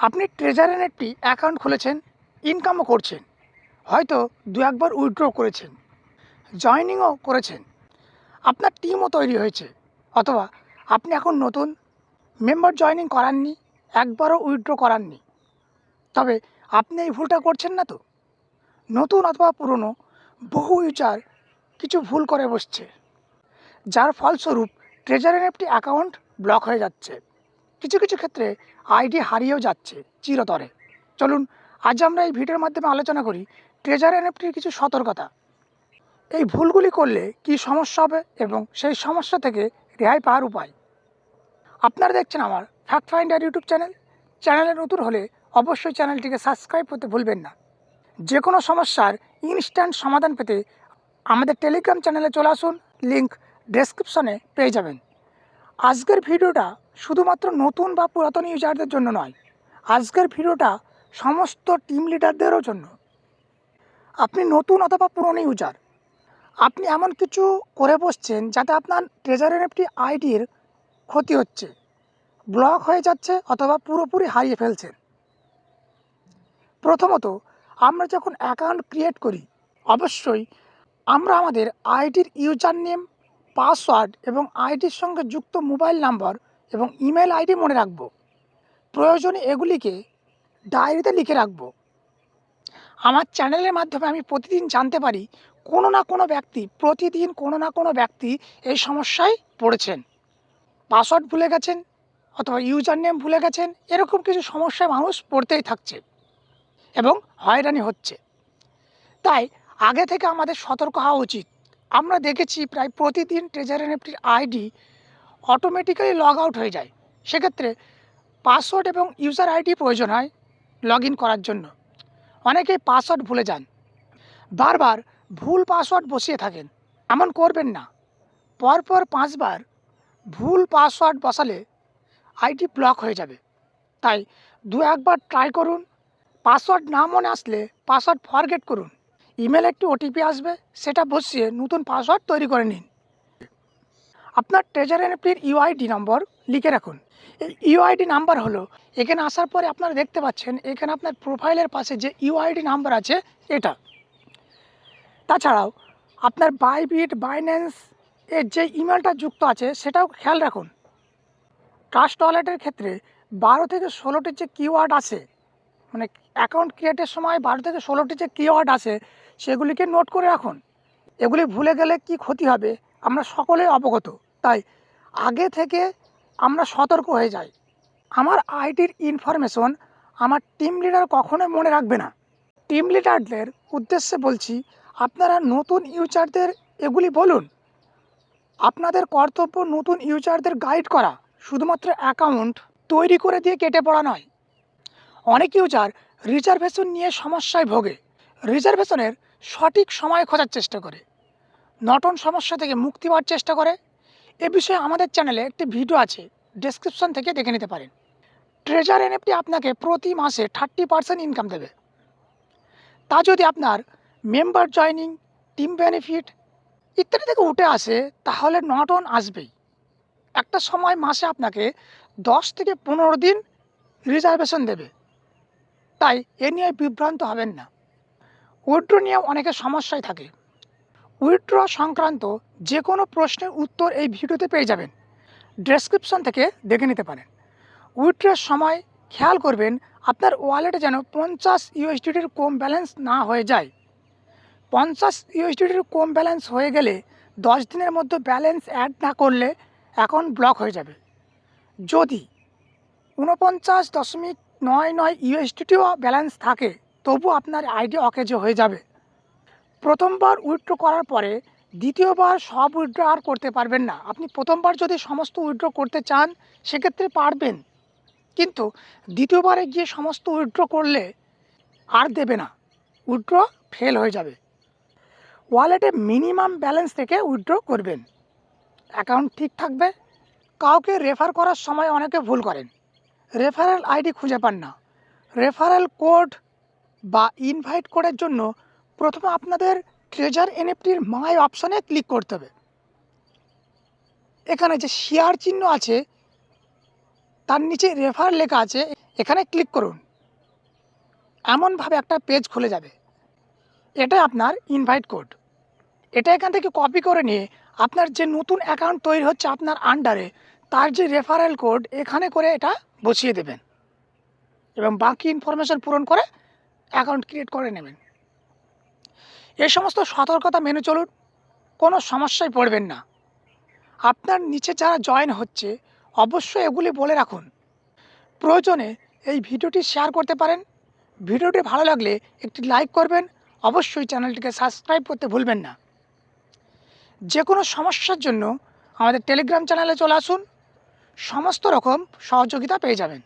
আপনি ট্রেজারের একটি অ্যাকাউন্ট খুলেছেন ইনকামও করছেন, হয়তো দু একবার উইথড্র করেছেন জয়নিংও করেছেন, আপনার টিমও তৈরি হয়েছে, অথবা আপনি এখন নতুন মেম্বার জয়নিং করাননি, একবারও উইথড্র করাননি। তবে আপনি এই ভুলটা করছেন না তো? নতুন অথবা পুরনো বহু ইউজার কিছু ভুল করে বসছে, যার ফলস্বরূপ ট্রেজারের একটি অ্যাকাউন্ট ব্লক হয়ে যাচ্ছে। কিছু কিছু ক্ষেত্রে আইডি হারিয়েও যাচ্ছে চিরতরে। চলুন, আজ আমরা এই ভিডিওর মাধ্যমে আলোচনা করি ট্রেজার এনএফটির কিছু সতর্কতা। এই ভুলগুলি করলে কি সমস্যা হবে এবং সেই সমস্যা থেকে রেহাই পাওয়ার উপায়? আপনারা দেখছেন আমার ফ্যাক্ট ফাইন্ডার ইউটিউব চ্যানেল চ্যানেলে নতুন হলে অবশ্যই চ্যানেলটিকে সাবস্ক্রাইব করতে ভুলবেন না। যে কোনো সমস্যার ইনস্ট্যান্ট সমাধান পেতে আমাদের টেলিগ্রাম চ্যানেলে চলে আসুন। লিঙ্ক ডেসক্রিপশনে পেয়ে যাবেন। আজকের ভিডিওটা শুধুমাত্র নতুন বা পুরাতন ইউজারদের জন্য নয়, আজকের ভিডিওটা সমস্ত টিম লিডারদেরও জন্য। আপনি নতুন অথবা পুরনো ইউজার আপনি এমন কিছু করে বসছেন যাতে আপনার ট্রেজারের একটি আইডির ক্ষতি হচ্ছে ব্লক হয়ে যাচ্ছে অথবা পুরোপুরি হারিয়ে ফেলছেন প্রথমত, আমরা যখন অ্যাকাউন্ট ক্রিয়েট করি, অবশ্যই আমরা আমাদের আইডির ইউজার নেম পাসওয়ার্ড এবং আইডির সঙ্গে যুক্ত মোবাইল নাম্বার এবং ইমেল আইডি মনে রাখব। প্রয়োজনে এগুলিকে ডায়েরিতে লিখে রাখব। আমার চ্যানেলের মাধ্যমে আমি প্রতিদিন জানতে পারি কোনো না কোনো ব্যক্তি, প্রতিদিন কোনো না কোনো ব্যক্তি এই সমস্যায় পড়েছেন। পাসওয়ার্ড ভুলে গেছেন অথবা ইউজার নেম ভুলে গেছেন, এরকম কিছু সমস্যায় মানুষ পড়তেই থাকছে এবং হয়রানি হচ্ছে। তাই আগে থেকে আমাদের সতর্ক হওয়া উচিত। আমরা দেখেছি প্রায় প্রতিদিন ট্রেজার এনএফটির আইডি অটোমেটিক্যালি লগ আউট হয়ে যায়। সেক্ষেত্রে পাসওয়ার্ড এবং ইউজার আইডি প্রয়োজন হয় লগ করার জন্য। অনেকেই পাসওয়ার্ড ভুলে যান। বারবার ভুল পাসওয়ার্ড বসিয়ে থাকেন। এমন করবেন না। পরপর পাঁচবার ভুল পাসওয়ার্ড বসালে আইডি ব্লক হয়ে যাবে। তাই দু একবার ট্রাই করুন। পাসওয়ার্ড না মনে আসলে পাসওয়ার্ড ফরগেট করুন। ইমেলে একটি ওটিপি আসবে। সেটা বসিয়ে নতুন পাসওয়ার্ড তৈরি করে নিন। আপনার ট্রেজার এনএফটির ইউআইডি নম্বর লিখে রাখুন। এই ইউআইডি নাম্বার হলো, এখানে আসার পরে আপনারা দেখতে পাচ্ছেন, এখানে আপনার প্রোফাইলের পাশে যে ইউআইডি নাম্বার আছে, এটা। তাছাড়াও, আপনার বাইবিট বাইন্যান্স এর যে ইমেলটা যুক্ত আছে, সেটাও খেয়াল রাখুন। ট্রাস্ট ওয়ালেটের ক্ষেত্রে বারো থেকে ষোলোটির যে কিওয়ার্ড আছে মানে অ্যাকাউন্ট ক্রিয়েটের সময় বারো থেকে ষোলোটি যে কিওয়ার্ড আছে, সেগুলিকে নোট করে রাখুন। এগুলি ভুলে গেলে কি ক্ষতি হবে? আমরা সকলে অবগত। তাই আগে থেকে আমরা সতর্ক হয়ে যাই। আমার আইডির ইনফরমেশন আমার টিম লিডার কখনোই মনে রাখবে না। টিম লিডারদের উদ্দেশ্যে বলছি, আপনারা নতুন ইউজারদের এগুলি বলুন। আপনাদের কর্তব্য নতুন ইউজারদের গাইড করা, শুধুমাত্র অ্যাকাউন্ট তৈরি করে দিয়ে কেটে পড়া নয়। অনেক ইউজার রিজার্ভেশন নিয়ে সমস্যায় ভোগে। রিজার্ভেশনের সঠিক সময় খোঁজার চেষ্টা করে। নটন সমস্যা থেকে মুক্তি পাওয়ার চেষ্টা করে। এ বিষয়ে আমাদের চ্যানেলে একটি ভিডিও আছে ডেসক্রিপশন থেকে দেখে নিতে পারেন। ট্রেজার এনএফটি আপনাকে প্রতি মাসে থার্টি পার্সেন্ট ইনকাম দেবে। তা যদি আপনার মেম্বার জয়নিং টিম বেনিফিট ইত্যাদি থেকে উঠে আসে, তাহলে নট অন আসবেই। একটা সময় মাসে আপনাকে দশ থেকে পনেরো দিন রিজার্ভেশন দেবে। তাই এ নিয়ে বিভ্রান্ত হবেন না। উইথড্র নিয়ে অনেকের সমস্যায় থাকে। উইথড্র সংক্রান্ত যে কোনো প্রশ্নের উত্তর এই ভিডিওতে পেয়ে যাবেন। ডেসক্রিপশন থেকে দেখে নিতে পারেন। উইথড্রের সময়, খেয়াল করবেন, আপনার ওয়ালেটে যেন পঞ্চাশ ইউএসডিটির কম ব্যালেন্স না হয়ে যায়। পঞ্চাশ ইউএসডিটির কম ব্যালেন্স হয়ে গেলে দশ দিনের মধ্যে ব্যালেন্স অ্যাড না করলে এখন ব্লক হয়ে যাবে। যদি ঊনপঞ্চাশ দশমিক নয় নয় ইউএসডিটিও ব্যালেন্স থাকে, তবু আপনার আইডি অকেজো হয়ে যাবে। প্রথমবার উইথড্র করার পরে দ্বিতীয়বার সব উইথড্র আর করতে পারবেন না। আপনি প্রথমবার যদি সমস্ত উইথড্র করতে চান, সেক্ষেত্রে পারবেন। কিন্তু দ্বিতীয়বারে গিয়ে সমস্ত উইথড্র করলে আর দেবে না। উইথড্র ফেল হয়ে যাবে। ওয়ালেটে মিনিমাম ব্যালেন্স থেকে উইথড্র করবেন। অ্যাকাউন্ট ঠিক থাকবে। কাউকে রেফার করার সময় অনেকে ভুল করেন। রেফারেল আইডি খুঁজে পান না। রেফারেল কোড বা ইনভাইট কোডের জন্য প্রথমে আপনাদের ট্রেজার এনএফটির মাই অপশানে ক্লিক করতে হবে। এখানে যে শেয়ার চিহ্ন আছে, তার নিচে রেফার লেখা আছে, এখানে ক্লিক করুন। এমনভাবে একটা পেজ খুলে যাবে। এটা আপনার ইনভাইট কোড এটা এখান থেকে কপি করে নিয়ে আপনার যে নতুন অ্যাকাউন্ট তৈরি হচ্ছে আপনার আন্ডারে তার যে রেফারেল কোড এখানে করে এটা বসিয়ে দেবেন। এবং বাকি ইনফরমেশন পূরণ করে অ্যাকাউন্ট ক্রিয়েট করে নেবেন। এই সমস্ত সতর্কতা মেনে চলুন। কোনো সমস্যায় পড়বেন না। আপনার নিচে যারা জয়েন হচ্ছে, অবশ্যই এগুলি বলে রাখুন। প্রয়োজনে এই ভিডিওটি শেয়ার করতে পারেন। ভিডিওটি ভালো লাগলে একটি লাইক করবেন। অবশ্যই চ্যানেলটিকে সাবস্ক্রাইব করতে ভুলবেন না। যে কোনো সমস্যার জন্য আমাদের টেলিগ্রাম চ্যানেলে চলে আসুন। সমস্ত রকম সহযোগিতা পেয়ে যাবেন।